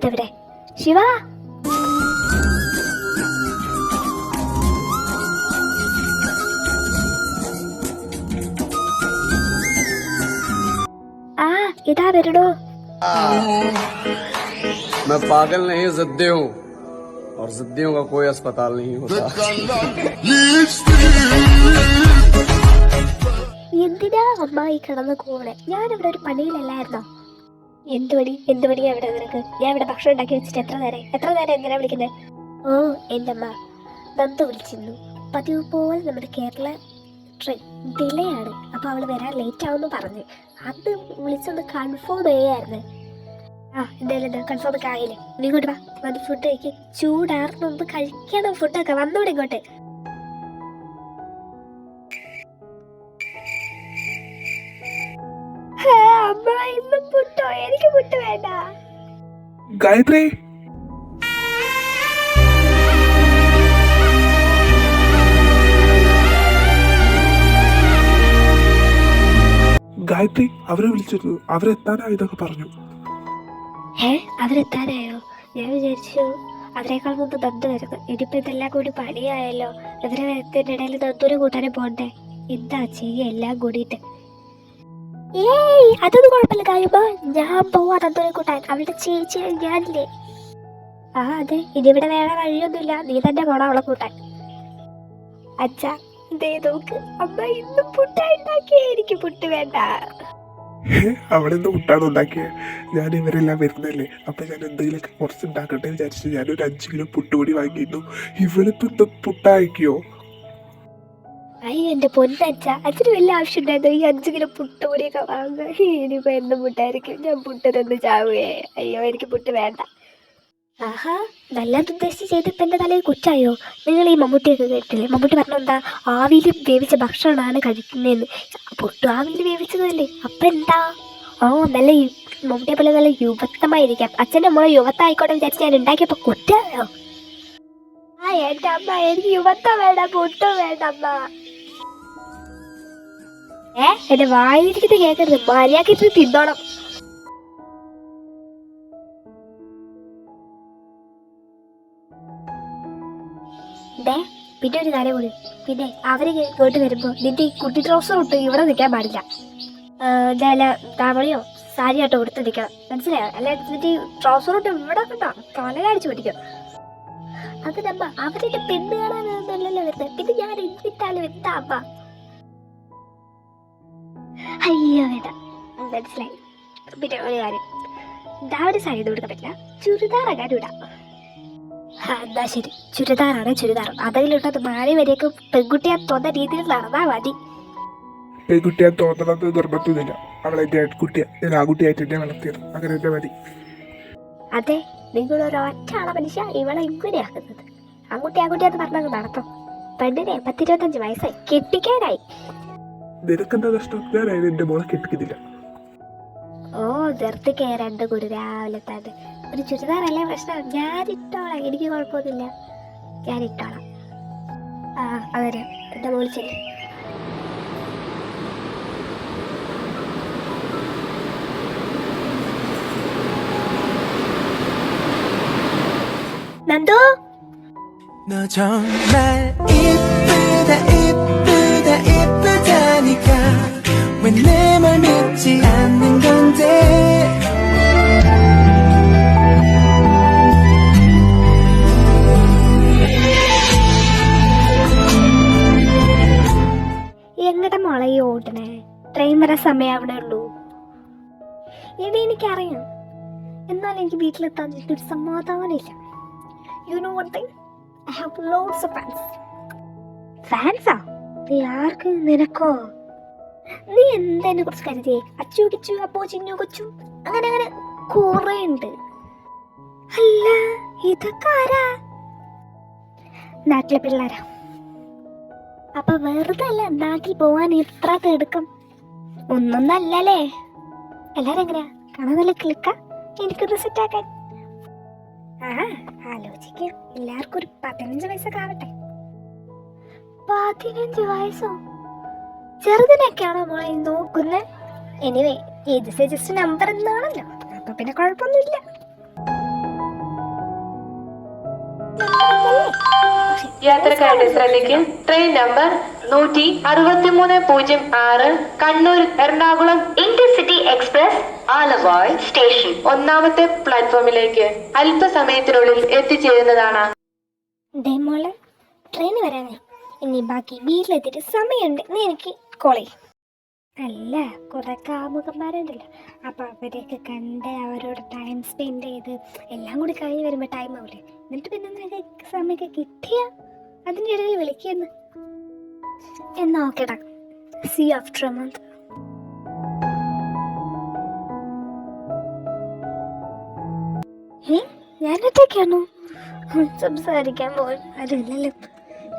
ഇതെവിടെ ശിവ ആ ഇതാ വരണോ मैं पागल नहीं जिद्दी हूँ और जिद्दियों का कोई अस्पताल नहीं होता എന്തിനാ അമ്മ ഈ കിടന്ന് കൂടെ ഞാനിവിടെ ഒരു പണിയിലല്ലായിരുന്നോ എന്ത് പണി? എന്ത് പണിയാ നിനക്ക്? ഞാൻ ഇവിടെ ഭക്ഷണം ഉണ്ടാക്കി വെച്ചിട്ട് എത്ര നേരം എത്ര നേരം എന്തിനാ വിളിക്കുന്നത് ഓ എന്റെ അമ്മ. നന്ദു വിളിച്ചിരുന്നു. പതിവ് പോലെ നമ്മുടെ കേരള ട്രെയിൻ ഡിലേ ആണ് അപ്പോൾ അവൾ വരാൻ ലേറ്റ് ആവുമെന്ന് പറഞ്ഞു. അത് വിളിച്ചൊന്ന് കൺഫേം ചെയ്യായിരുന്നു. ആ എന്തായാലും കൺഫേം ഒക്കെ ആയില്ലേ? നീ ഇങ്ങോട്ട് വാ. വന്ന് ഫുഡ് കഴിക്ക്. ചൂടാറിന് മുമ്പ് കഴിക്കണം ഫുഡൊക്കെ വന്നോടെ ഇങ്ങോട്ട്. പുട്ട് വേണ്ട. ഗായത്രി. ഗായത്രി അവരെ വിളിച്ചിരുന്നു. അവരെത്താനായി ഇതൊക്കെ പറഞ്ഞു. ഏ അവരെത്താനായോ? ഞാൻ വിചാരിച്ചു അവരെക്കാൾ മുമ്പ് നന്ദു വരുന്നു ഇനിയിപ്പോ ഇതെല്ലാം കൂടി പണിയായല്ലോ. ഇവരെ ഇടയിൽ നന്ദൂരെ കൂട്ടാനും പോണ്ടേ? എന്താ ചെയ്യ? എല്ലാം കൂടിയിട്ട്. ഏയ് അതൊന്നും കുഴപ്പമില്ല. കാര്യമോ ഞാൻ പോവാ നന്ദൂരെ കൂട്ടാൻ. അവളുടെ ചേച്ചി ഞാനില്ലേ. ആ അതെ. ഇതിവിടെ വേറെ വഴിയൊന്നുമില്ല. നീ തന്നെ പോണം അവളെ കൂട്ടാൻ. അച്ഛാ ദേ നോക്ക്. അമ്മ ഇന്ന് പുട്ടുണ്ടാക്കിയേ എനിക്ക് പുട്ട് വേണ്ട. അവളിന്ന് മുട്ടാണ് ഉണ്ടാക്കിയത് ഞാൻ ഇവരെല്ലാം വരുന്നല്ലേ അപ്പൊ ഞാൻ എന്തെങ്കിലുമൊക്കെ കുറച്ച് ഉണ്ടാക്കട്ടെ വിചാരിച്ചു ഞാൻ ഒരു അഞ്ച് കിലോ പുട്ടുപൊടി വാങ്ങിയിരുന്നു. ഇവളിപ്പോ എന്താ പുട്ടാക്കിയോ? അയ്യോ എന്റെ പൊന്നച്ച അച്ഛന് വലിയ ആവശ്യം ഉണ്ടായിരുന്നു ഈ അഞ്ച് കിലോ പുട്ട് കൂടിയൊക്കെ വാങ്ങുക ഇനിയിപ്പോ എന്ത് പുട്ടായിരിക്കും? ഞാൻ പുട്ട് തന്ന് ചാവുകയെ. അയ്യോ എനിക്ക് പുട്ട് വേണ്ട. ആഹാ നല്ലത് ഉദ്ദേശിച്ച് ചെയ്തിപ്പോൾ എന്റെ തലയിൽ കുറ്റായോ നിങ്ങൾ ഈ മമ്മൂട്ടിയൊക്കെ കേട്ടില്ലേ? മമ്മൂട്ടി പറഞ്ഞെന്താ ആവിയിൽ വേവിച്ച ഭക്ഷണമാണ് കഴിക്കുന്നതെന്ന്. പുട്ട് ആവിയിൽ വേവിച്ചതല്ലേ? അപ്പൊ എന്താ? ഓ നല്ല മമ്മൂട്ടിയെ പോലെ നല്ല യുവത്തമായിരിക്കാം അച്ഛന്റെ മോളെ യുവത്തായിക്കോട്ടെ വിചാരിച്ച് ഞാൻ ഉണ്ടാക്കിയപ്പോ കുറ്റായോ? ആ എന്റെ അമ്മ എനിക്ക് യുവത്വം വേണ്ട പുട്ടും വേണ്ട അമ്മ. എന്റെ വായിരിക്കത്തെ കേക്കരുത്. മര്യാദക്കിട്ട് തിന്നോണം. പിന്നെ ഒരു കാര്യം കൂടി. പിന്നെ അവർ കേട്ട് വരുമ്പോ നിന്റെ ഈ കുട്ടി ട്രൗസർ ഇട്ട് ഇവിടെ നിൽക്കാൻ പാടില്ല. ആ, ഇതല്ല സാരി ആട്ടോ കൊടുത്ത് നിൽക്കണം മനസ്സിലായോ? അല്ല നിന്റെ ഈ ട്രൗസർ ഇട്ട് ഇവിടെ കിട്ടാം തലയടിച്ചു പിടിക്കും. അതിനമ്മ അവരുടെ പെണ്ണ് കാണാനൊന്നുമല്ലല്ലോ വരുന്നത് പിന്നെ ഞാൻ എന്തിട്ടാലും എന്താ അമ്മ അയ്യോ വേണ്ട മനസ്സിലായി. പിന്നെ ഒരു കാര്യം. ഇതാ ഒരു സാരി കൊടുക്കാൻ പറ്റില്ല. ചുരിദാറാകാനും ഇടാം. ആ, എന്നാ ശരി. ചുരിദാറാണ് ചുരിദാർ. അതിലിട്ടത് മാറി വരെയൊക്കെ പെൺകുട്ടിയാ തോന്ന രീതിയിൽ നടന്നാ മതി. പെൺകുട്ടിയെ തോന്നണമെന്ന് നിർബന്ധമൊന്നുമില്ല അവളെ എന്റെ ആൺകുട്ടിയാ ഞാൻ ആൺകുട്ടിയായിട്ട് എന്നെ വളർത്തിയത്. അങ്ങനെ തന്നെ മതി. അതെ നിങ്ങൾ ഒരു ഒറ്റ മനുഷ്യ ഇവളെ ഇങ്ങനെയാക്കുന്നത് ആൺകുട്ടി ആൺകുട്ടിയാന്ന് പറഞ്ഞങ്ങ് നടത്തും പെണ്ണിനെ പത്തിരുപത്തഞ്ച് വയസ്സായി. കെട്ടിക്കാനായി നിനക്കെന്താ നഷ്ടം ഞാൻ അതിന് എൻ്റെ മോളെ കെട്ടിക്കുന്നില്ല ഓ നിർത്തി കയറണ്ട് കുരു രാവിലെ തന്നെ ഒരു ചുരിദാറല്ലേ പ്രശ്നം ഞാൻ ഇട്ടോളാം എനിക്ക് കുഴപ്പമൊന്നുമില്ല ഞാൻ ഇട്ടോളാം ആ അതെ എന്താ വിളിച്ചത് നന്ദു 너 정말 이쁘다 이쁘다 왜 내 말 믿지 않는 건데 എങ്ങടെ മുള ഈ ഓടണേ ട്രെയിൻ വരാൻ സമയം അവിടെ ഉള്ളൂ ഇത് എനിക്കറിയാം എന്നാൽ എനിക്ക് വീട്ടിലെത്താൻ ഒരു സമാധാനമില്ല you know one thing I have loads of fans ഫാൻസാ നീ ആർക്ക് നിനക്കോ നീ എന്താ എന്നെ കുറിച്ച് കരുതിയേ? അച്ചു കിച്ചു അപ്പോ ചിന്നു കൊച്ചു അങ്ങനെ അങ്ങനെ കുറേ ഉണ്ട്. അല്ല ഇതൊക്കെ ആരാ? നാട്ടിലെ പിള്ളേരാ. അപ്പൊ വെറുതെ അല്ല നാട്ടിൽ പോവാൻ എത്ര തിടുക്കം. ഒന്നൊന്നല്ലേ എല്ലാരും എങ്ങനെയാ? കാണാൻ ക്ലിക്ക എനിക്കൊന്ന് സെറ്റ് ആക്കാൻ. ആ ആലോചിക്കാം. എല്ലാവർക്കും ഒരു പതിനഞ്ച് വയസ്സൊക്കെ ആവട്ടെ. പതിനഞ്ച് വയസ്സോ? ചെറുതിനൊക്കെയാണോ മോളെ നോക്കുന്നത് എനിവേ ഇത് ജസ്റ്റ് നമ്പർ എന്നാണല്ലോ അപ്പൊ പിന്നെ കുഴപ്പമൊന്നുമില്ല. യാത്രക്കാരുടെ ശ്രദ്ധയ്ക്ക് ട്രെയിൻ നമ്പർ നൂറ്റി അറുപത്തിമൂന്ന് പൂജ്യം ആറ് Kannur Ernakulam intercity express Alwaye station ഒന്നാമത്തെ പ്ലാറ്റ്ഫോമിലേക്ക് അല്പസമയത്തിനുള്ളിൽ എത്തിച്ചേരുന്നതാണ്. ട്രെയിൻ വരാനേ ഇനി ബാക്കി വീട്ടിലെത്തിയിട്ട് സമയമുണ്ട്. എനിക്ക് കോൾ അല്ല കുറെ കാമുകന്മാരുണ്ടല്ലോ. അപ്പോൾ അവരെയൊക്കെ കണ്ട് അവരോട് ടൈം സ്പെൻഡ് ചെയ്ത് എല്ലാം കൂടി കഴിഞ്ഞ് വരുമ്പോൾ ടൈം ആവില്ലേ എന്നിട്ട് പിന്നെ എക്സാമൊക്കെ കിട്ടിയ? അതിന്റെ ഇടയിൽ വിളിക്കുന്നു. എന്നാ ഓക്കേടാ സി ആഫ്റ്റർ എ മന്ത് ഏ? സംസാരിക്കാൻ പോലും ആരുമില്ലല്ലോ.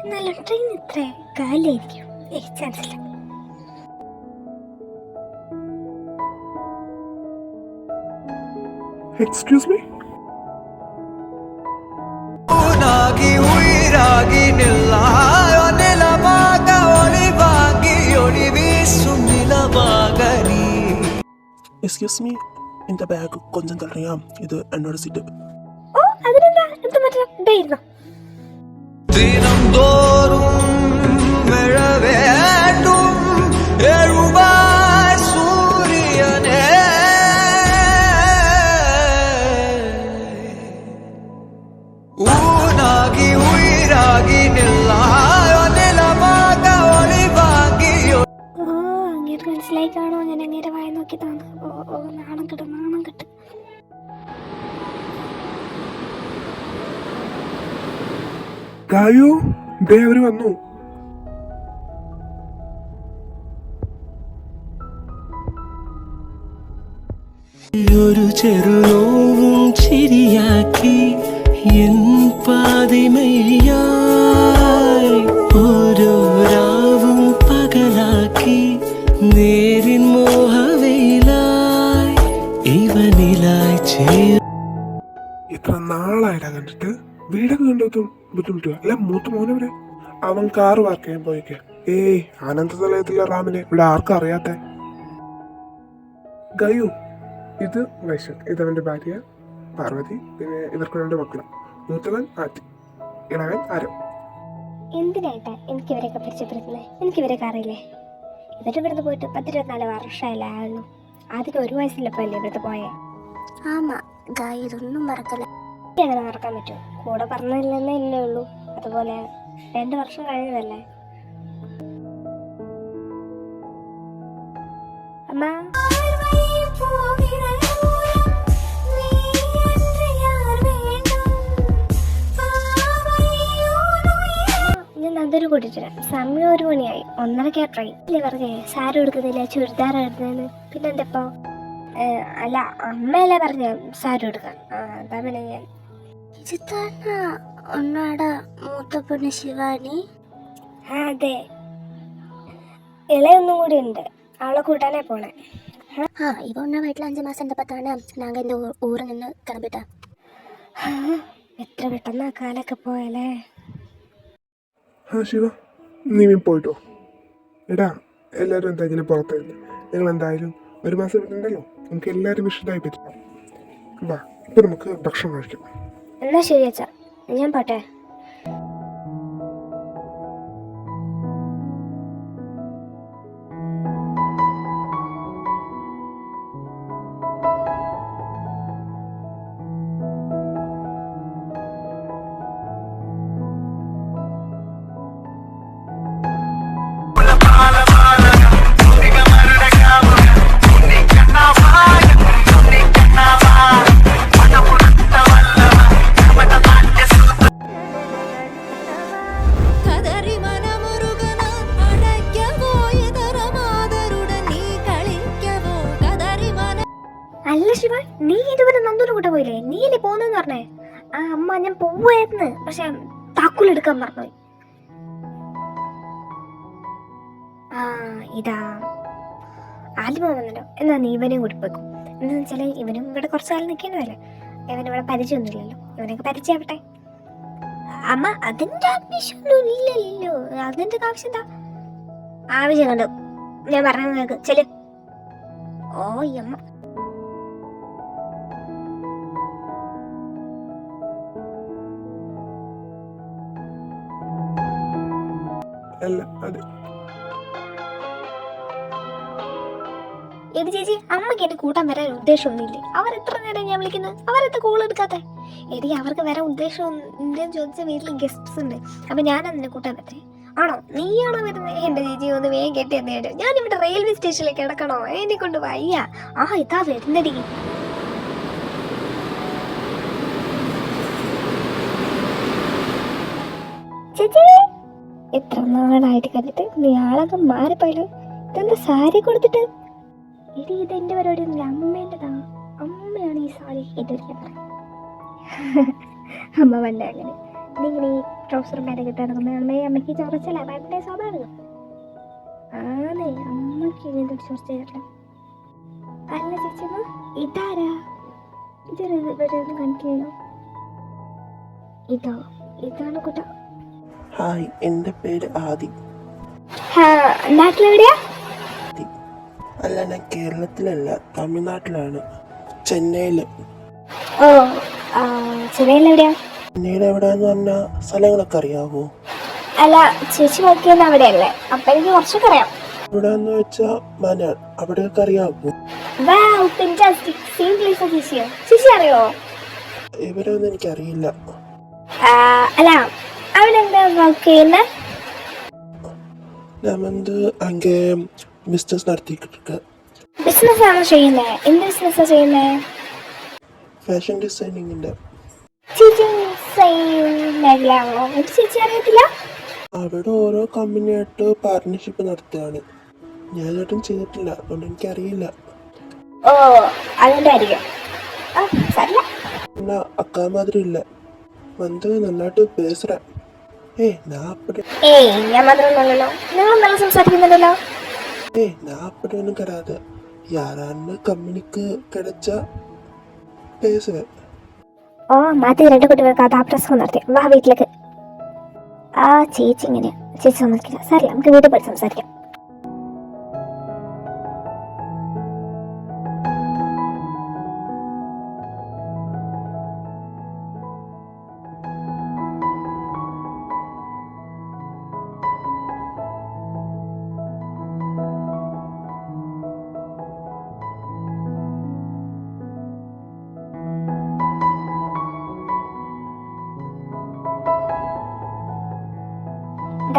എന്നാലും ട്രെയിൻ ഇത്ര കാലായിരിക്കും ഏ വീശും മീ എക്സ്ക്യൂസ് മീ എന്റെ ബാഗ് കൊഞ്ചം തള്ളിയാം ഇത് എന്നോട് സീറ്റ്. ഓ അതിനെന്താ? ഇത് മറ്റേ ഡേ ഇരുന്നോ. ദിനം താന്ന് ഓ ഓ നാണം കിട്ടും നാണം കിട്ടും. ഗായു ദേ അവർ വന്നു. ഒരു ചെറുനോവും ചിരിയാക്കി എൻ പാതിമയായി കണ്ടെത്തും ബുദ്ധിമുട്ടുക അല്ല മൂത്ത മോനവരെ അവൻ കാർ വർക്ക് ചെയ്യാൻ പോയിക്കെ ഏയ് അനന്ത നിലയത്തിലെ റാമിനെ ഇവിടെ ആർക്കും അറിയാത്ത ഗയു ഇത് വൈശാഖ് ഇതവന്റെ ഭാര്യ പാർവതി പിന്നെ ഇവർക്ക് രണ്ട് മക്കളാണ് മൂത്തവൻ ആറ്റി ഇളവൻ ആരം. എന്തിനായിട്ടാ എനിക്ക് ഇവരെയൊക്കെ പരിചയപ്പെടുത്തുന്നത് എനിക്ക് ഇവരൊക്കെ അറിയില്ലേ? ഇവരുടെ ഇവിടുന്ന് പോയിട്ട് പത്തിരുപത്തിനാല് വർഷമായില്ലായിരുന്നു ആദ്യം ഒരു വയസ്സിലപ്പോൾ അല്ലേ ഇവിടുത്തെ പോയേ? ആമാ ഗായ ഇതൊന്നും മറക്കല്ല. അങ്ങനെ മറക്കാൻ പറ്റുമോ കൂടെ പറഞ്ഞില്ലെന്നേ ഇല്ലേ ഉള്ളൂ. അതുപോലെ രണ്ട് വർഷം കഴിഞ്ഞതല്ലേ? അമ്മ? നന്ദൂര് കൂട്ടിത്തരാം സമയം ഒരു മണിയായി. ഒന്നരക്കാ ട്രെയിൻ ഇല്ലേ പറഞ്ഞേ സാരി എടുക്കുന്നില്ല ചുരിദാർ ഇടുന്നതെന്ന്. പിന്നെ എന്തപ്പോ അല്ല അമ്മയല്ലേ പറഞ്ഞ സാരി എടുക്കാൻ ആ, അതാ പിന്നെ ഞാൻ ഇതാണ് ഒന്നാട മൂത്ത പൊண்ணு ശിവാനി? ആ അതെ. ഇളയൊന്നും കൂടി ഉണ്ട്. അവളെ കൂട്ടാനേ പോണേ. ആ ഇവ ഒന്ന വീട്ടിൽ അഞ്ച് മാസം ഉണ്ടപ്പത്താണ് നാങ്ക എന്റെ ഊറിൽ നിന്ന് കിളമ്പിട്ട എത്ര പെട്ടെന്ന് ആ കാലൊക്കെ പോയല്ലേ? ആ ശിവ നീ പോയിട്ടോ? എടാ എല്ലാവരും എന്താ ഇങ്ങനെ പുറത്തായിരുന്നു നിങ്ങൾ എന്തായാലും ഒരു മാസം ഇവിടെ ഉണ്ടല്ലോ നമുക്ക് എല്ലാവരും വിശദമായി പറ്റും വാ ഇപ്പൊ നമുക്ക് ഭക്ഷണം കഴിക്കാം. എന്നാ ശരി അച്ഛാ. ഞാൻ പോട്ടെ. എന്നാ നീ ഇവനെയും കൂടി പോയിക്കും. എന്താന്ന് വെച്ചാൽ ഇവനും ഇവിടെ കുറച്ച് കാലം നിൽക്കുന്നതല്ലേ ഇവൻ ഇവിടെ പരിചയമൊന്നുമില്ലല്ലോ. ഇവനൊക്കെ പരിചയമാവട്ടെ അമ്മ അതിന്റെ ആവശ്യമൊന്നും ഇല്ലല്ലോ അതിന്റെ ആവശ്യം എന്താ? ആവശ്യം കണ്ടു ഞാൻ പറഞ്ഞു നിങ്ങൾക്ക് ചെൽ. ഓ അമ്മ. ചേച്ചി അമ്മയ്ക്ക് എന്നെ കൂട്ടാൻ വരാൻ ഉദ്ദേശമൊന്നുമില്ലേ? അവർ എത്ര നേരം ഞാൻ വിളിക്കുന്നത്? അവരെന്താ കോൾ എടുക്കാത്ത. എടി അവർക്ക് വരാൻ ഉദ്ദേശം ഉണ്ടെന്ന് ചോദിച്ച വീട്ടിൽ ഗസ്റ്റ്സ് ഉണ്ട്. അപ്പൊ ഞാൻ അതിനെ കൂട്ടാൻ പറ്റേ. ആണോ? നീയാണോ വരുന്നത് എന്റെ ചേച്ചി ഒന്ന് വേഗം കെട്ടി എന്നേരം ഞാൻ ഇവിടെ റെയിൽവേ സ്റ്റേഷനിലേക്ക് കിടക്കണോ? എന്നെ കൊണ്ട് വയ്യ. ആ ഇതാ വരുന്നടി. ചേച്ചി എത്ര നാളായിട്ട് കണ്ടിട്ട് നീ ആളൊക്കെ മാറിപ്പോയല്ലോ? ഇതെന്താ സാരി കൊടുത്തിട്ട് എടി ഇത് എന്റെ പരിപാടി ഒന്നുമില്ല. അമ്മേന്റെതാ അമ്മയാണ് ഈ സാരി ഇട്ടിരിക്കാൻ പറയുന്നത്. അമ്മ പണ്ടേ അങ്ങനെ. ഇങ്ങനെ ഈ ട്രൗസർ കിട്ടാൻ അമ്മയെ അമ്മയ്ക്ക് ചൊറച്ചല്ല പണ്ടേ സ്വാഭാവികം ആണേ അമ്മയ്ക്ക് ഇങ്ങനത്തെ ചൊറച്ച ചെയ്തിട്ടില്ല അല്ല ചേച്ചിമ്മ ഇതാരാ? ഇതൊരു ഇവിടെ ഒന്ന് കണ്ടില്ലല്ലോ ഇതോ ഇതാണ് കുട്ട. ഹായ് എന്റെ പേര് ആദി. നാട്ടിലെവിടെയാ? അല്ല കേരളത്തിലല്ല തമിഴ്നാട്ടിലാണ്. ചെന്നൈയിൽ ഓ ചെന്നൈയിൽ എവിടെയാന്ന് പറഞ്ഞാൽ സ്ഥലങ്ങളൊക്കെ അറിയാവോ? അല്ല ചേച്ചി അവിടെയല്ലേ? അപ്പൊ എനിക്ക് കുറച്ചൊക്കെ അറിയാം. വെച്ചാ മനാൻ അവിടെയൊക്കെ അറിയാവോ? ചേച്ചി. അറിയോ? ഇവരൊന്നും എനിക്കറിയില്ല. അറിയില്ല അല്ല അവിടെ എന്താ വർക്ക് ചെയ്യുന്നത് ഞാൻ ബിസിനസ് നടത്തിയിട്ടിരിക്കുക ബിസിനസ് ആണ് ചെയ്യുന്നത് എന്ത് ബിസിനസ് ചെയ്യുന്നത് ഫാഷൻ ഡിസൈനിങ്ങിന്റെ. അവിടെ ഓരോ കമ്പനിയായിട്ട് പാർട്ട്ണർഷിപ്പ് നടത്തുകയാണ്. ഞാനായിട്ടും ചെയ്തിട്ടില്ല. അതുകൊണ്ട് എനിക്ക് അറിയില്ല അതിന്റെ ആയിരിക്കും ഇല്ല വന്ന് നന്നായിട്ട് പേസുറ ഏ നാ അപ്പടി ഏയ് ഞാൻ മാത്രമൊന്നുമല്ലല്ലോ നിങ്ങൾ നല്ല സംസാരിക്കുന്നുണ്ടല്ലോ ஏய் நான் அப்படி ஒன்றும் கிடையாது யாரான்னு கம்பெனிக்கு கிடைச்சா பேசுவேன் ഓ മാറ്റി രണ്ട് കുട്ടികൾ കഥാപ്രസംഗം നടത്തി വാ വീട്ടിലേക്ക് ആ ചേച്ചി ഇങ്ങനെയാ ചേച്ചി സമ്മതിക്കില്ല സാറില്ല നമുക്ക് വീട്ടിൽ പോയി സംസാരിക്കാം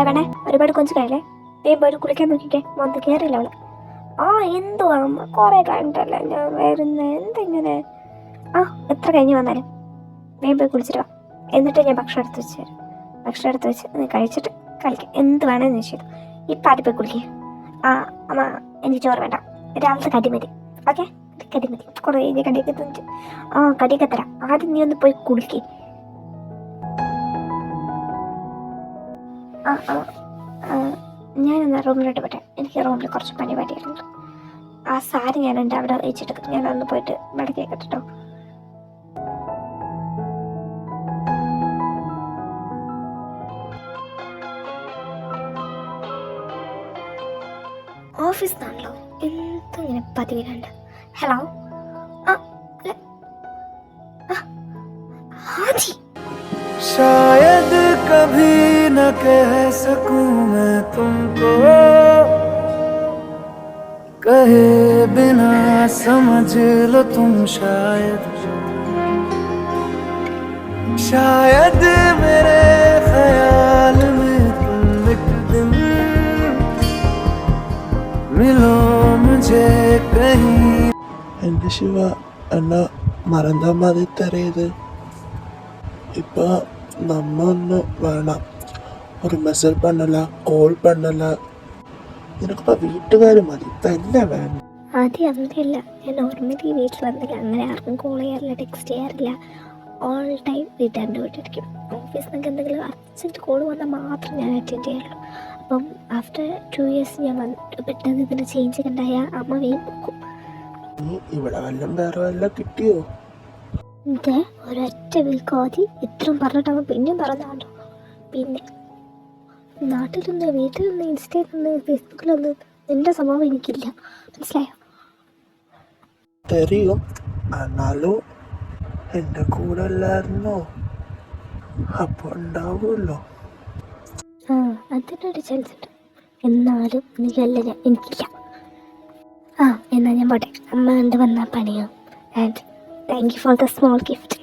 വേണേ? ഒരുപാട് കൊഞ്ച് കഴിയല്ലേ ദേ കുളിക്കാൻ നോക്കിക്കേ. വന്ന് കയറിയില്ല അവൾ. ആ എന്തുവാ അമ്മ. കുറെ കഴിഞ്ഞിട്ടല്ലേ ഞാൻ വരുന്ന? എന്തെങ്ങനെ? ആ എത്ര കഴിഞ്ഞ് വന്നാലും. വേഗം പോയി കുളിച്ചിട്ട് വാ. എന്നിട്ട് ഞാൻ ഭക്ഷണം എടുത്ത് വെച്ച് തരാം. ഭക്ഷണം എടുത്ത് വെച്ച് നീ കഴിച്ചിട്ട് കളിക്കാം. എന്ത് വേണമെന്ന് ചോദിച്ചു ഇപ്പം ആദ്യം പോയി കുളിക്കുക ആ അമ്മ എനിക്ക് ചോറ് വേണ്ട. രാവിലത്തെ കടി മതി. ഓക്കെ? കടി മതി. കുറേ കടിയൊക്കെ തന്നിട്ട് ആ കടിയൊക്കെ തരാം. ആദ്യം നീ ഒന്ന് പോയി കുളിക്കേ. ഞാനെന്നാ റൂമിലോട്ട് പോട്ടെ എനിക്ക് റൂമിൽ കുറച്ച് പരിപാടികളുണ്ട് ആ സാരി ഞാൻ എൻ്റെ അവിടെ വെച്ചിട്ട് ഞാൻ അന്ന് പോയിട്ട് മടക്കി കേട്ടോ ഓഫീസിലാണല്ലോ എന്തിങ്ങനെ പതിവിലുണ്ട് ഹലോ ആ അല്ല. ആ, ആജി शायद कभी न कह सकूं मैं तुमको कहे बिना समझ लो तुम शायद शायद मेरे ख्याल में तुम एक दिन मिलो मुझे कहीं എൻ്റെ ശിവ എന്നെ മറന്താൻ മതി തരയത് ഇപ്പം നമ്മൊന്ന് വേണം ஒரு மெசேஜ் பண்ணல കോൾ பண்ணல എനിക്കിപ്പോൾ വീട്ടുകാർ മതി തന്നെ വേണം ആദ്യം അങ്ങനെയല്ല ഞാൻ നോർമലി വീട്ടിൽ വന്നില്ല അങ്ങനെ ആർക്കും കോൾ ചെയ്യാറില്ല ടെക്സ്റ്റ് ചെയ്യാറില്ല ഓൾ ടൈം വീട്ടുകാരുടെ വീട്ടിലിരിക്കും ഓഫീസിൽ നിന്നൊക്കെ എന്തെങ്കിലും അർജൻറ്റ് കോൾ വന്നാൽ മാത്രം ഞാൻ അറ്റൻഡ് ചെയ്യാറുള്ളൂ അപ്പം ആഫ്റ്റർ ടു ഇയേഴ്സ് ഞാൻ വന്നിട്ട് പെട്ടെന്ന് ഇതിന് ചേഞ്ച് കണ്ടായ അമ്മ വേഗം നോക്കും നീ ഇവിടെ വല്ലതും വേറെ വല്ലതും കിട്ടിയോ ഇത് ഒരൊറ്റ വിൽക്കോതി ഇത്രയും പറഞ്ഞിട്ട് അവൻ പിന്നെയും പറഞ്ഞാണ്ടോ പിന്നെ നാട്ടിലൊന്ന് വീട്ടിലൊന്ന് ഇൻസ്റ്റയിലൊന്ന് ഫേസ്ബുക്കിലൊന്ന് എൻ്റെ സ്വഭാവം എനിക്കില്ല മനസ്സിലായോ തെറിയും എന്നാലും എൻ്റെ കൂടെ അല്ലായിരുന്നോ അപ്പോൾ ഉണ്ടാവുമല്ലോ ആ അതിനൊരു ചാൻസ് ഉണ്ട് എന്നാലും നീയല്ല ഞാൻ എനിക്കില്ല ആ എന്നാൽ ഞാൻ പോട്ടെ അമ്മ കണ്ട് വന്നാൽ പണിയോ and thank you for the small gift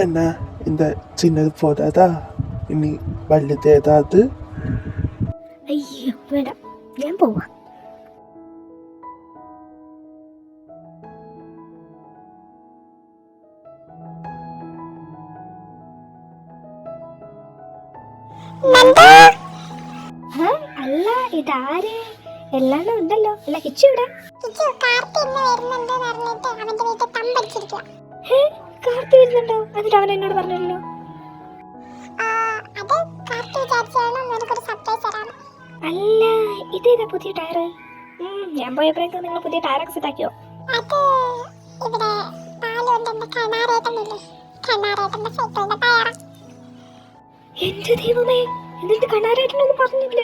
என்ன இந்த சின்னது போதாதா ഇനി വല്യത്തെ ഏതാത് അയ്യോ വേണ്ട. ഞാൻ പോവാം. അല്ല ഇതാര്? എല്ലാം ഉണ്ടല്ലോ. അല്ല കിച്ചു ഇവിടെ കാർത്തി വരുന്നുണ്ടോ? അവൻ എന്നോട് പറഞ്ഞല്ലോ അല്ല ഇതേതാ പുതിയ ടയർ ഞാൻ പോയപ്പോഴേക്കും നിങ്ങൾ പുതിയ ടയറൊക്കെ സെറ്റ് ആക്കിയോ? അത് ഇവിടെ പാലുണ്ടെന്ന് കണാറേട്ടനില്ലേ കണാറേട്ടന്റെ സൈക്കിളിന്റെ ടയറാ. എന്റെ ദൈവമേ എന്നിട്ട് കണ്ണാരായിട്ടൊന്നും പറഞ്ഞില്ല.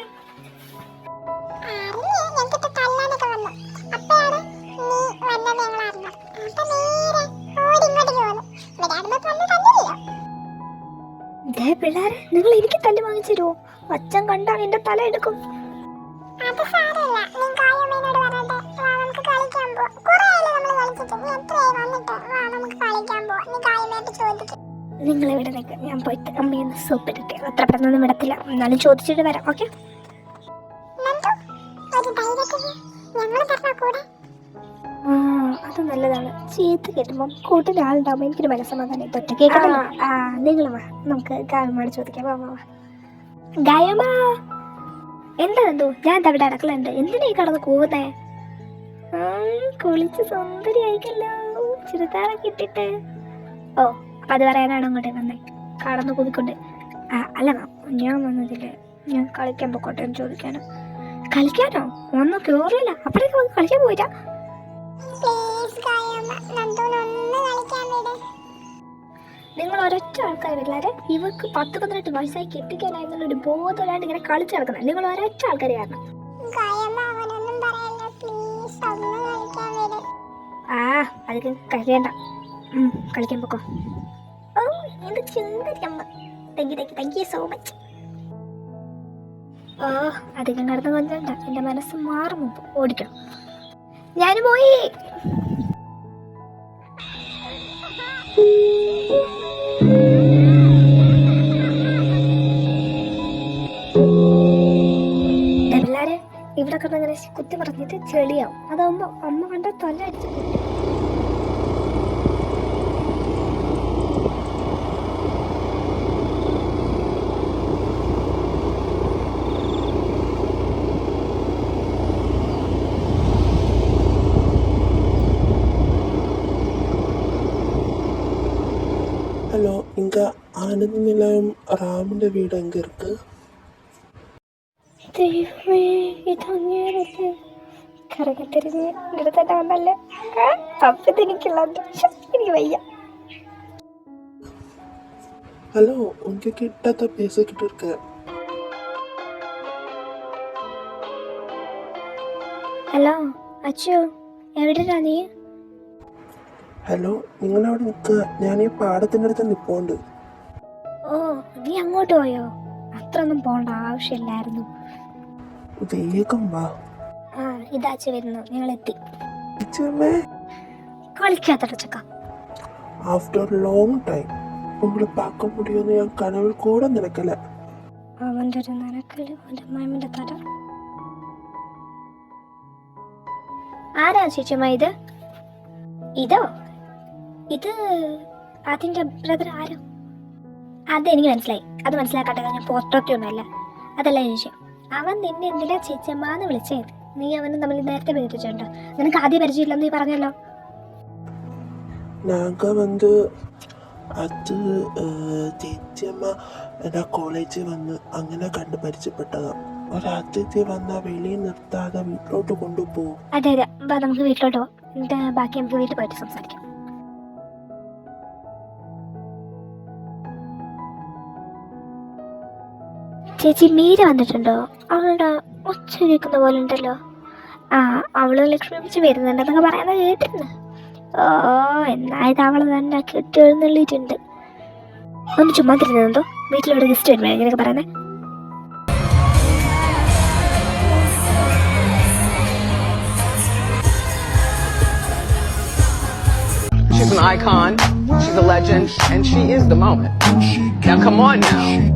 പിള്ളേരെ നിങ്ങൾ എനിക്ക് തല്ല് വാങ്ങിച്ചു തരുമോ അച്ഛൻ കണ്ടാൽ എന്റെ തല എടുക്കും. അത് സാരമില്ല. നീ കായമ്മേനോട് പറഞ്ഞിട്ട് വാ നമുക്ക് കളിക്കാൻ പോവാം കുറെ ആയില്ലേ നമ്മൾ കളിച്ചിട്ട്? നീ എത്രയായി വന്നിട്ട് വാ നമുക്ക് കളിക്കാൻ പോവാം നീ കായമ്മയായിട്ട് ചോദിക്കും. നിങ്ങൾ ഇവിടെ നിൽക്കുക ഞാൻ പോയിട്ട് അമ്മയൊന്ന് സൂപ്പ് ഇട്ടിട്ട് അത്ര പെട്ടെന്നൊന്നും വിടത്തില്ല. എന്നാലും ചോദിച്ചിട്ട് വരാം ഓക്കെ? കേട്ടുമ്പോൾ കൂട്ടിൽ ആളുണ്ടാവുമ്പോൾ എനിക്കൊരു മനസ്സമാധാനം. ഇതൊറ്റ കേൾക്കാം ആ നിങ്ങൾ വാ. നമുക്ക് ഗായമാട് ചോദിക്കാം. വാ വാ ഗായമാ എന്താ എന്തോ ഞാൻ എന്താ ഇവിടെ അടക്കളുണ്ട് എന്തിനാ ഈ കടന്ന് കൂവുന്നേ? കുളിച്ച് സുന്ദരി ആയിക്കല്ലോ ചുരിദാറൊക്കെ കിട്ടിട്ട് ഓ അപ്പൊ അത് പറയാനാണ് അങ്ങോട്ടേ വന്നേ? കടന്ന് കൂവിക്കൊണ്ട്. ആ അല്ല ഞാൻ വന്നതില്ല ഞാൻ കളിക്കാൻ പൊക്കോട്ടെ എന്ന് ചോദിക്കാനോ. കളിക്കാനോ? ഒന്നും കേറില്ല അപ്പോഴേക്കും കളിക്കാൻ പോയിട്ടാ. നിങ്ങൾ ഒരൊറ്റ ആൾക്കാരില്ലാതെ ഇവർക്ക് പത്ത് പതിനെട്ട് വയസ്സായി കെട്ടിക്കാനായിരുന്നുള്ള ഒരു ബോധമില്ലാണ്ട് ഇങ്ങനെ കളിച്ചു നടക്കുന്നത്. നിങ്ങൾ ഒരൊറ്റ ആൾക്കാരെ കാരണം. ആ അതൊക്കെ കഴിയണ്ട കളിക്കാൻ പൊക്കോ. ഓ എന്ത് ചിന്തരി അമ്മ thank you thank you thank you so much ഓ അധികം കടന്നു കൊല്ലണ്ട എന്റെ മനസ്സ് മാറും മുമ്പ്. ഓടിക്കണം. ഞാൻ പോയി ഇവിടെ കിടന്നിങ്ങനെ കുത്തി പറഞ്ഞിട്ട് ചെളിയാവും. അതാവുമ്പോ അമ്മ കണ്ട തല അടിച്ചു ആനന്ദ് നിലയം റാമിന്റെ വീട് எங்கே ഹലോ എനിക്ക് കിട്ടാത്ത പൈസ உங்க ഹലോ അച്ചു എവിടെയാ നീ? ഹലോ നിങ്ങളവിടെ നിൽക്കുക ഞാൻ ഈ പാടത്തിന്റെ അടുത്ത് നിൽപ്പുണ്ട് ഓ നീ അങ്ങോട്ട് പോയോ? അത്രൊന്നും പോണ്ട ആവശ്യമില്ലായിരുന്നു. വേഗം വാ. ആ ഇതാച്ചു വരുന്നു. ഞങ്ങൾ എത്തി കളിക്കാത്തട ചക്ക. ആഫ്റ്റർ ലോങ് ടൈം ഉള്ള പാക്ക മുടിയെന്ന് ഞാൻ കനവിൽ കൂടെ നിനക്കല അവന്റെ ഒരു നനക്കൽ അവന്റെ മാമിന്റെ തല. ആരാ ചേച്ചിയമ്മ ഇത്? ഇതോ? ഇത് അതിന്റെ ബ്രദർ ആരോ? അതെനിക്ക് മനസ്സിലായി അത് മനസ്സിലാക്കാട്ടെ ഞാൻ പോസ്റ്റോട്ടി ഒന്നുമല്ല അതല്ല ചോദിച്ചു അവൻ നിന്നെ എന്തിനാ ചേച്ചിയമ്മ എന്ന് വിളിച്ചത് നീ അവനെ തമ്മിൽ നേരത്തെ പരിചയിച്ചിട്ടുണ്ടോ നിനക്ക് ആദ്യം പരിചയമില്ലെന്ന് നീ പറഞ്ഞല്ലോ நாங்கள் வந்து അത് ചേച്ചിയമ്മ എൻ്റെ കോളേജിൽ വന്ന് അങ്ങനെ കണ്ട് പരിചയപ്പെട്ടതാ ഒരു അതിഥി വന്നാൽ വെളിയിൽ നിർത്താതെ വീട്ടിലോട്ട് കൊണ്ടുപോകും അതെ അതെ വാ നമുക്ക് വീട്ടിലോട്ട് പോവാം എന്നിട്ട് ബാക്കി നമുക്ക് വീട്ടിൽ പോയിട്ട് സംസാരിക്കാം ചേച്ചി മീര വന്നിട്ടുണ്ടോ? അവളുടെ ഒച്ച കേൾക്കുന്ന പോലെ ഉണ്ടല്ലോ. ആ അവൾ ലക്ഷ്മി പിടിച്ച് വരുന്നുണ്ടെന്നൊക്കെ പറയുന്നത് കേട്ടിരുന്നു. ഓ എന്നായത് അവൾ തന്നെ കെട്ടി ഒന്ന് ചുമ്മാ തിരുന്നതെന്തോ വീട്ടിലോട് ഗസ്റ്റ് വരുമ്പോ ഇങ്ങനെയൊക്കെ പറയുന്നത് She's an icon, she's a legend, and she is the moment. Now come on now.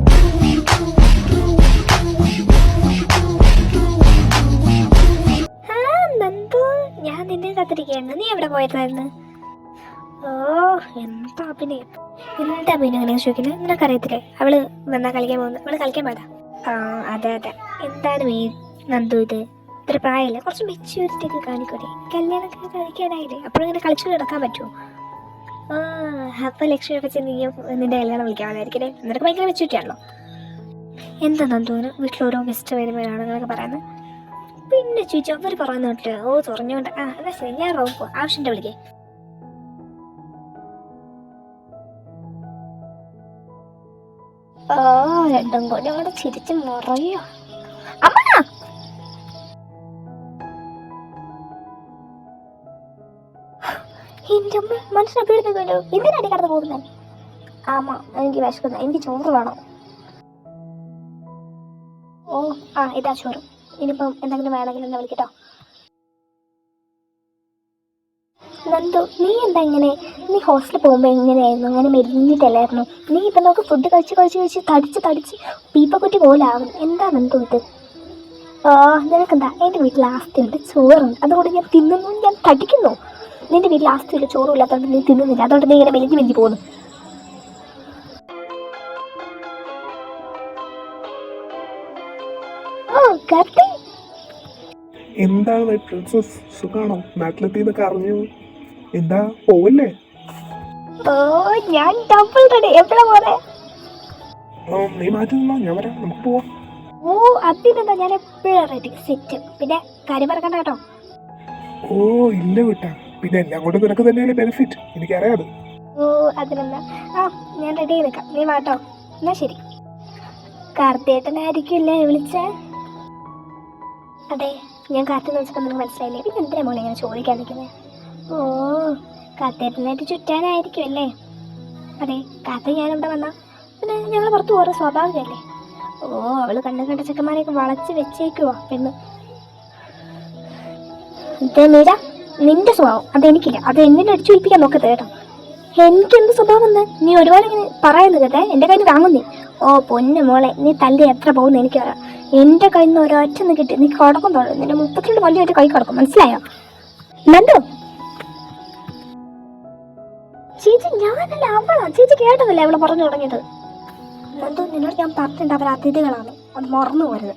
പോയിരുന്നായിരുന്നു ഓ എന്താ അഭിനയം എന്താ അഭിനയം അങ്ങനെ ചോദിക്കുന്നത് നിനക്കറിയത്തില്ലേ? അവൾ വന്നാ കളിക്കാൻ പോകുന്നു അവൾ കളിക്കാൻ പോയതാ ആ അതെ അതെ. എന്താണ് മീ നന്ദു ഇത്? ഇത്ര പ്രായമില്ല കുറച്ച് മെച്യൂരിറ്റി ഒക്കെ കാണിക്കൂടെ. കല്യാണമൊക്കെ കഴിക്കാനായില്ലേ? അപ്പോഴും ഇങ്ങനെ കളിച്ചു കിടക്കാൻ പറ്റുമോ ആ അപ്പൊ ലക്ഷ്മി ഒക്കെ നീ നിന്റെ കല്യാണം വിളിക്കാമെന്നായിരിക്കില്ലേ നിനക്ക് ഭയങ്കര മെച്യൂരിറ്റി ആണല്ലോ. എന്താ നന്ദുവിന്? വീട്ടിൽ ഓരോ ഗസ്റ്റ് വരുമ്പോഴാണ് എന്നൊക്കെ പറയുന്നത്. പിന്നെ ചോദിച്ചു. അവർ പറയുന്ന ഓ തുറഞ്ഞോണ്ട് ആ എന്നാ ശരി ഞാൻ റോം പോ വിളിക്കേ. ഓ രണ്ടും കൂടി അങ്ങോട്ട് ചിരിച്ച് മുറയോ അമ്മ! എന്റെ അമ്മ മനുഷ്യനെ പേടിപ്പിക്കുമല്ലോ എന്തിനാടി കടന്നു പോകുന്നത് ആമ എനിക്ക് വിശക്കുന്ന. എനിക്ക് ചോറ് വേണോ. ഓ ആ ഇതാ ചോറ്. ഇനിയിപ്പം എന്തെങ്കിലും വേണമെങ്കിൽ എന്നെ വിളിക്കട്ടോ നന്ദു നീ എന്താ ഇങ്ങനെ? നീ ഹോസ്റ്റലിൽ പോകുമ്പോൾ എങ്ങനെയായിരുന്നു? അങ്ങനെ മെലിഞ്ഞിട്ടല്ലായിരുന്നു? നീ ഇപ്പം നമുക്ക് ഫുഡ് കഴിച്ച് കഴിച്ച് കഴിച്ച് തടിച്ച് തടിച്ച് പീപ്പക്കുറ്റി പോലാകും എന്താ നന്ദു ഇത്? ആ നിനക്കെന്താ? എന്റെ വീട്ടിൽ ആസ്തിയുണ്ട് ചോറുണ്ട്. അതുകൊണ്ട് ഞാൻ തിന്നുന്നു ഞാൻ തടിക്കുന്നു. നിന്റെ വീട്ടിൽ ആസ്തിയില്ല ചോറും ഇല്ലാത്തതുകൊണ്ട് നീ തിന്നുന്നില്ല. അതുകൊണ്ട് നീ ഇങ്ങനെ മെലിഞ്ഞ് മെലിഞ്ഞ് പോകുന്നു. ഓ കാർത്തി എന്താണ് പ്രിൻസസ് സുഖാണോ? നാട്ടിലെത്തിയെന്നൊക്കെ അറിഞ്ഞു. എന്താ? പോവല്ലേ? ഓ ഞാൻ ഡബിൾ റെഡി എപ്പോഴാ ആ, നീ മാറ്റി നിന്നോ? ഞാൻ വരാം. നമുക്ക് പോവാം. ഓ അതിനെന്താ? ഞാൻ എപ്പോഴാ റെഡി സെറ്റ് പിന്നെ കാര്യം മറക്കണ്ട കേട്ടോ. ഓ ഇല്ല വിട്ടാ. പിന്നെ എല്ലാം കൊണ്ട് നിനക്ക് തന്നെയാണ് ബെനിഫിറ്റ് എനിക്കറിയാം അത്. ഓ അതിനെന്താ? ആ ഞാൻ റെഡി നിൽക്കാം നീ വാട്ടോ എന്നാ ശരി. കാർത്തിയേട്ടനായിരിക്കില്ലേ വിളിച്ചേ? അതെ. ഞാൻ കാത്തു നോക്കിയപ്പോൾ നിങ്ങൾക്ക് മനസ്സിലായില്ലേ? പിന്നെ എന്തിനാ മോളെ ഇങ്ങനെ ചോദിക്കാൻ നിൽക്കുന്നത് ഓ കാത്തേട്ടനായിട്ട് ചുറ്റാനായിരിക്കും അല്ലേ അതെ കാർത്തി ഞാനിവിടെ വന്നാ. പിന്നെ ഞങ്ങൾ പുറത്ത് ഓരോ സ്വാഭാവികമല്ലേ ഓ അവൾ കണ്ട കണ്ട ചെക്കന്മാരെയൊക്കെ വളച്ച് വെച്ചേക്കുവോ പെണ്ണ്. ഇതേ നിന്റെ സ്വഭാവം അതെനിക്കില്ല അത് എന്നെ അടിച്ചു പിടിപ്പിക്കാൻ നോക്കരുത് കേട്ടോ. എനിക്ക് എന്ത് സ്വഭാവം എന്ന് നീ ഒരുപാട് ഇങ്ങനെ പറയുന്നത് കേട്ടെ? എന്റെ കയ്യിൽ വാങ്ങുന്നേ. ഓ പൊന്നു മോളെ നീ തല്ലി എത്ര പോകുന്നു എനിക്കറിയാം എന്റെ കയ്യിൽ നിന്ന് ഒരൊറ്റ ഒന്ന് കിട്ടി. നീ കടക്കും തോന്നുന്നു നിന്റെ മുപ്പത്തിരണ്ട് വലിയൊരു കൈ കടക്കും. മനസ്സിലായോ? നന്ദു. ചേച്ചി ഞാനല്ല അവളാ. ചേച്ചി കേട്ടതല്ലേ അവളെ പറഞ്ഞു തുടങ്ങിയത്? നന്ദു നിന്നോട് ഞാൻ പറഞ്ഞിട്ടുണ്ട് അവർ അതിഥികളാണ്. അത് മറന്നു പോരുത്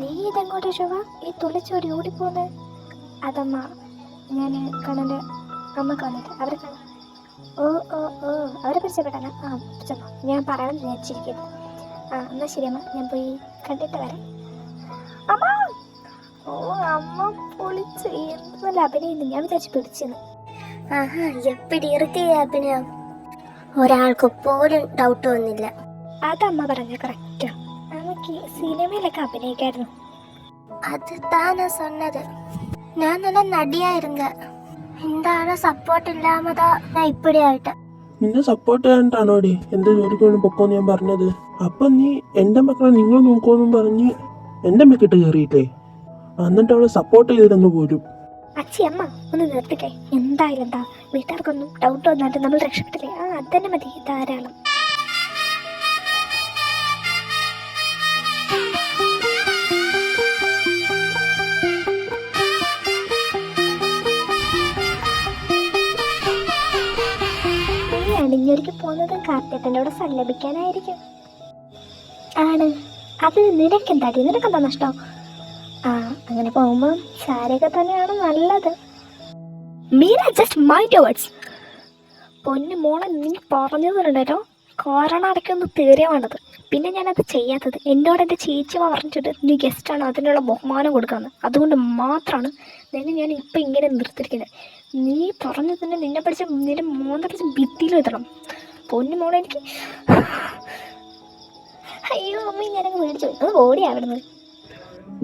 നീ ഇതെങ്ങോട്ടാ ശുഭ? ഈ തുള്ളിച്ചോടി ഓടിപ്പോന്നെ? അതമ്മ ഞാൻ കണ്ണന്റെ അമ്മയ്ക്ക് വന്നിട്ട് അവരെ ഓ ഓ ഓ അവരെ പരിചയപ്പെട്ടാണ് ആ ചെന്നോ. ഞാൻ പറയാൻ വിചാരിച്ചിരിക്കുന്നത് ആ എന്നാൽ ശരി അമ്മ. ഞാൻ പോയി കണ്ടിട്ട് വരാം. അമ്മ! ഓ അമ്മ പൊളിച്ച്. എന്തെന്നല്ല അഭിനയിന്ന് ഞാൻ വിചാരിച്ചു പിടിച്ചെന്ന്. ആഹാ എപ്പിടി ഇറുത്തിയ അഭിനയം? ഒരാൾക്ക് പോലും ഡൗട്ട് വന്നില്ല. അതമ്മ പറഞ്ഞ കറക്റ്റാ അമ്മയ്ക്ക് സിനിമയിലൊക്കെ അഭിനയിക്കായിരുന്നു. അത് താനാ സൊന്നത്. ഞാൻ നല്ല നടിയായിരുന്ന. എന്താണ് സപ്പോർട്ട് ഇല്ലാമതാ? ഞാൻ ഇപ്പടി നിന്നെ സപ്പോർട്ട് ചെയ്യാനായിട്ടാണോടി എന്റെ ജോലിക്ക് വേണ്ടി പൊക്കോന്ന് ഞാൻ പറഞ്ഞത്? അപ്പൊ നീ എന്റെ മക്കളെ നിങ്ങൾ നോക്കുമെന്നും പറഞ്ഞ് എന്റെ മക്കിട്ട് കയറിയില്ലേ എന്നിട്ട് അവളെ സപ്പോർട്ട് ചെയ്തിരുന്നു പോലും അച്ഛി അമ്മ ഒന്ന് നിർത്തിക്കേ. എന്തായാലും എന്താ വീട്ടുകാർക്കൊന്നും ഡൗട്ട് വന്നിട്ട് നമ്മൾ രക്ഷപ്പെട്ടില്ലേ? ആ അത് തന്നെ മതി ധാരാളം. നീ പോകുന്നതും കൂടെ സല്ലപിക്കാനായിരിക്കും. ആണ്. അത് നിനക്കെന്താടി നിനക്കെന്താ നഷ്ടം? ആ അങ്ങനെ പോകുമ്പോൾ സാരയൊക്കെ തന്നെയാണ് നല്ലത്. മീന ജസ്റ്റ് മൈൻഡ് വേർഡ്സ് പൊന്നു മോളെ നീ പറഞ്ഞതുണ്ടല്ലോ കൊറോണ അടയ്ക്കൊന്ന് തീരെ വേണ്ടത് പിന്നെ ഞാനത് ചെയ്യാത്തത്. എന്നോട് എന്റെ ചേച്ചി പറഞ്ഞിട്ട് നീ ഗസ്റ്റാണ് അതിനുള്ള ബഹുമാനം കൊടുക്കാമെന്ന് അതുകൊണ്ട് മാത്രമാണ് നിന്നെ ഞാൻ ഇപ്പം ഇങ്ങനെ നിർത്തിയിരിക്കുന്നത്. നീ പറഞ്ഞു തന്നെ നിന്നെ പഠിച്ച നിന്റെ മോനെ പഠിച്ച ഭിത്തിയിൽ എത്തണം. പൊന്നു മോളെ എനിക്ക്. അയ്യോ അമ്മ ഞാനങ്ങ് മേടിച്ചു. അത് ഓടിയാവിടുന്ന് ഓടി അവിടുന്ന്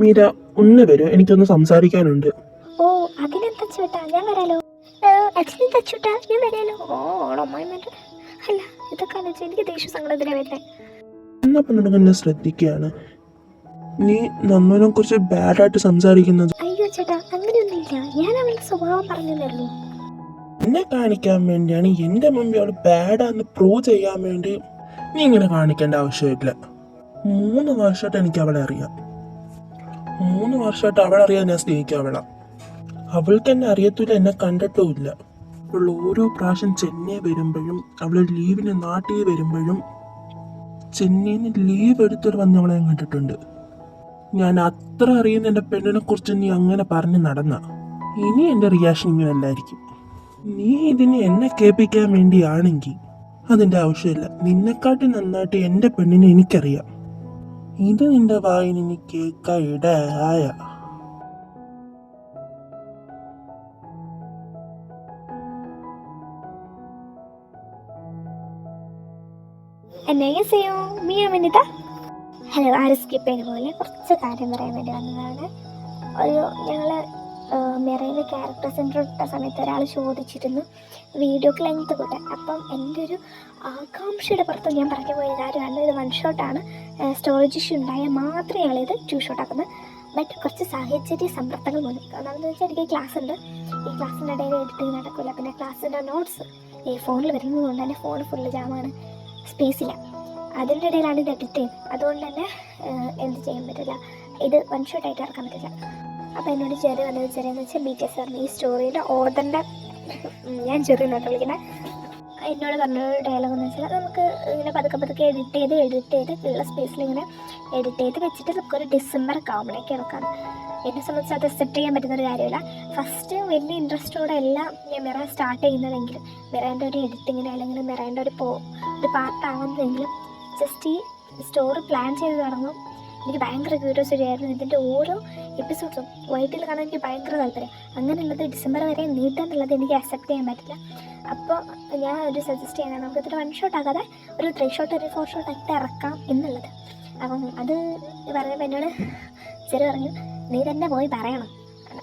മീര ഒന്ന് വരൂ. എനിക്കൊന്ന് സംസാരിക്കാനുണ്ട്. ഓ അതിനെന്താ ചേട്ടാ? ഞാൻ വരാലോ? അച്ഛനെ തച്ചുട്ടാ ഞാൻ വരാലോ? ഓ ഓണമ്മായിമ്മേന്റെ അല്ല ഇതൊക്കെ വെച്ചാൽ എനിക്ക് ദേഷ്യ സങ്കടത്തിലാണ് വരുന്നത് എന്നപ്പം നിനക്ക് എന്നെ ശ്രദ്ധിക്കുകയാണ് നീ നന്ദുവിനെ കുറിച്ച് ബാഡായിട്ട് സംസാരിക്കുന്നത് അയ്യോ ചേട്ടാ അങ്ങനെയൊന്നുമില്ല ഞാൻ അവളുടെ സ്വഭാവം പറഞ്ഞു തരുന്നു എന്നെ കാണിക്കാൻ വേണ്ടിയാണ് എന്റെ മുമ്പിൽ അവൾ ബാഡാന്ന് പ്രൂവ് ചെയ്യാൻ വേണ്ടി നീ ഇങ്ങനെ കാണിക്കേണ്ട ആവശ്യമില്ല. മൂന്ന് വർഷമായിട്ട് എനിക്ക് അവളെ അറിയാം. മൂന്ന് വർഷമായിട്ട് അവളെ അറിയാൻ ഞാൻ സ്നേഹിക്കും അവളെ. അവൾക്ക് എന്നെ അറിയത്തില്ല എന്നെ കണ്ടിട്ടുമില്ല അവൾ ഓരോ പ്രാവശ്യം ചെന്നൈ വരുമ്പോഴും അവൾ ലീവിന് നാട്ടിൽ വരുമ്പോഴും ചെന്നൈയിൽ നിന്ന് ലീവ് എടുത്തിട്ട് വന്ന് അവളെ കണ്ടിട്ടുണ്ട്. ഞാൻ അത്ര അറിയുന്ന എന്റെ പെണ്ണിനെ കുറിച്ച് നീ അങ്ങനെ പറഞ്ഞ് നടന്ന. ഇനി എന്റെ റിയാക്ഷൻ ഇങ്ങനെയല്ലായിരിക്കും നീ ഇതിനെ എന്നെ കേൾപ്പിക്കാൻ വേണ്ടിയാണെങ്കിൽ അതിന്റെ ആവശ്യമില്ല. നിന്നെക്കാട്ടി നന്നായിട്ട് എന്റെ പെണ്ണിനെ എനിക്കറിയാം. ഇത് നിന്റെ വായിന് ഇനി കേൾക്കാൻ ഇടയായ എന്നയ്യോ മിയ വനിത? ഹലോ ആരും സ്കിപ്പ് ചെയ്ത പോലെ കുറച്ച് കാര്യം പറയാൻ വേണ്ടി വന്നതാണ്. ഒരു ഞങ്ങൾ മെറൈന്റെ ക്യാരക്ടർ സെന്റർ ഇട്ട സമയത്ത് ഒരാൾ ചോദിച്ചിരുന്നു വീഡിയോക്ക് ലെങ്ത് കൂട്ടാൻ. അപ്പം എന്റെ ഒരു ആകാംക്ഷയുടെ പുറത്ത് ഞാൻ പറഞ്ഞു പോയ കാര്യമാണ്. ഇത് വൺ ഷോട്ടാണ് സ്റ്റോറേജ് ഇഷ്യൂ ഉണ്ടായാൽ മാത്രമേ ഞങ്ങളിത് ടു ഷോട്ട് ആക്കുന്നത് ബട്ട് കുറച്ച് സാഹചര്യ സമ്പർത്തങ്ങൾ മൂലം ഒന്നാമെന്ന് വെച്ചാൽ എനിക്ക് ക്ലാസ് ഉണ്ട്. ഈ ക്ലാസ്സിന്റെ ഇടയിൽ എഡിറ്റിംഗ് നടക്കില്ല പിന്നെ ക്ലാസ്സിന്റെ നോട്ട്സ് ഈ ഫോണിൽ വരുന്നത് കൊണ്ട് തന്നെ ഫോൺ ഫുള്ള് ജാമാണ് സ്പേസില്ല അതിന്റെ ഇടയിലാണ് ഇത് എഡിറ്റ് ചെയ്യുന്നത്. അതുകൊണ്ട് തന്നെ എന്ത് ചെയ്യാൻ പറ്റില്ല. ഇത് വൺ ഷോട്ട് ആയിട്ട് ഇറക്കാൻ പറ്റില്ല. അപ്പോൾ എന്നോട് ചെറിയ വന്നത് ചെറിയെന്ന് വെച്ചാൽ ബി ടി എസ് ഈ സ്റ്റോറിയുടെ ഓർഡറിന്റെ ഞാൻ ചെറിയ നോട്ട് വിളിക്കുന്നത് എന്നോട് പറഞ്ഞ ഡയലോഗ് എന്ന് വെച്ചാൽ നമുക്ക് ഇങ്ങനെ പതുക്കെ പതുക്കെ എഡിറ്റ് ചെയ്ത് എഡിറ്റ് ചെയ്ത് ഉള്ള സ്പേസിൽ ഇങ്ങനെ എഡിറ്റ് ചെയ്ത് വെച്ചിട്ട് നമുക്കൊരു ഡിസംബർ ഒക്കെ ഇറക്കാം. എന്നെ സംബന്ധിച്ച് അത് അക്സെപ്റ്റ് ചെയ്യാൻ പറ്റുന്ന ഒരു കാര്യമല്ല. ഫസ്റ്റ് വലിയ ഇൻട്രസ്റ്റോടെ എല്ലാം ഞാൻ മിറ സ്റ്റാർട്ട് ചെയ്യുന്നതെങ്കിലും മിറേന്റെ ഒരു എഡിറ്റിങ്ങിന് അല്ലെങ്കിൽ മിറേന്റെ ഒരു പോ ഒരു പാർട്ടാകുന്നതെങ്കിലും ജസ്റ്റ് ഈ സ്റ്റോറി പ്ലാൻ ചെയ്ത് തുടങ്ങും എനിക്ക് ഭയങ്കര ക്യൂരിയോസിറ്റി ആയിരുന്നു. ഇതിന്റെ ഓരോ എപ്പിസോഡ്സും വൈറ്റിൽ കാണാൻ എനിക്ക് ഭയങ്കര താല്പര്യം. അങ്ങനെയുള്ളത് ഡിസംബർ വരെ നീട്ടാന്നുള്ളത് എനിക്ക് അക്സെപ്റ്റ് ചെയ്യാൻ പറ്റില്ല. അപ്പോൾ ഞാൻ ഒരു സജസ്റ്റ് ചെയ്യുന്നത് നമുക്ക് ഇതൊരു വൺ ഷോട്ട് ആകാതെ ഒരു ത്രീ ഷോട്ട് ഒരു ഫോർ ഷോട്ട് ആയിട്ട് ഇറക്കാം എന്നുള്ളത്. അപ്പം അത് പറയുമ്പോൾ എന്നോട് ചെറു പറഞ്ഞു നീ തന്നെ പോയി പറയണം.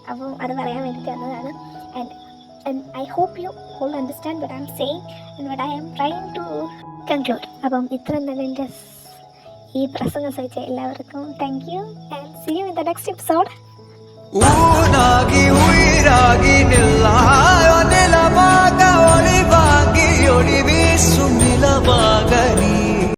അപ്പം അത് പറയാൻ വേണ്ടി വന്നതാണ്. And and I hope you whole understand what I am saying and what I am trying to conclude അപ്പം ഇത്രയും തന്നെ എന്റെ ഈ പ്രസംഗം സഹിച്ച എല്ലാവർക്കും thank you and see you in the next episode ഊനാകി ഒളിവാകി ഒളിവീശും നിലമാകനി